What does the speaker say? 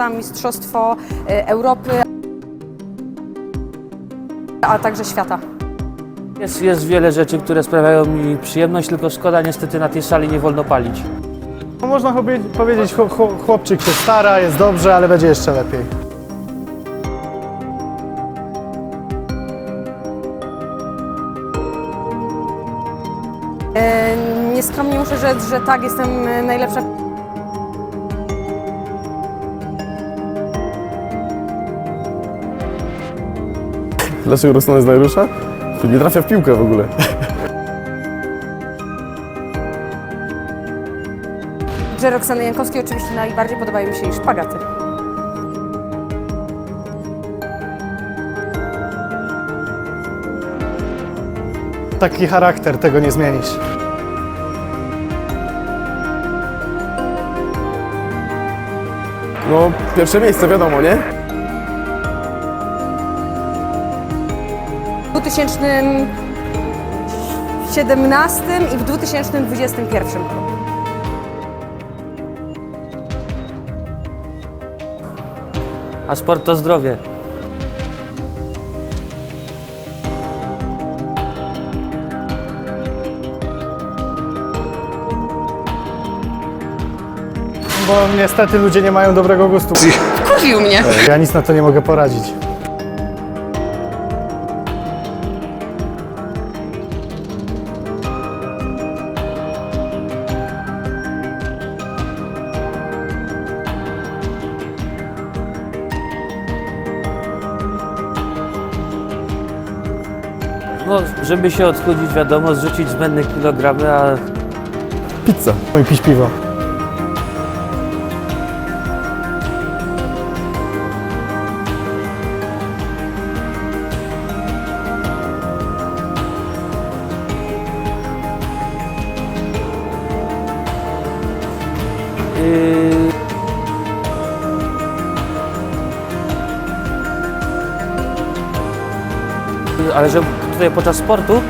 tam Mistrzostwo e, Europy, a także świata. Jest, jest wiele rzeczy, które sprawiają mi przyjemność, tylko szkoda niestety na tej sali nie wolno palić. No, można powiedzieć, chłop- chłop- chłopczyk się stara, jest dobrze, ale będzie jeszcze lepiej. E, Nieskromnie muszę rzec, że tak, jestem e, najlepsza. Dlaczego Rosjan jest najrusza? To nie trafia w piłkę w ogóle. Że Roxany Jankowskiej oczywiście najbardziej podobają mi się jej szpagaty. Taki charakter, tego nie zmienisz. No, pierwsze miejsce, wiadomo, nie? 2017 i w 2021 roku. A sport to zdrowie. Bo niestety ludzie nie mają dobrego gustu. Kurwił mnie. Ja nic na to nie mogę poradzić. No, żeby się odchudzić, wiadomo, zrzucić zbędne kilogramy, a Pizza. No i pić piwo. yy, ale że tutaj podczas sportu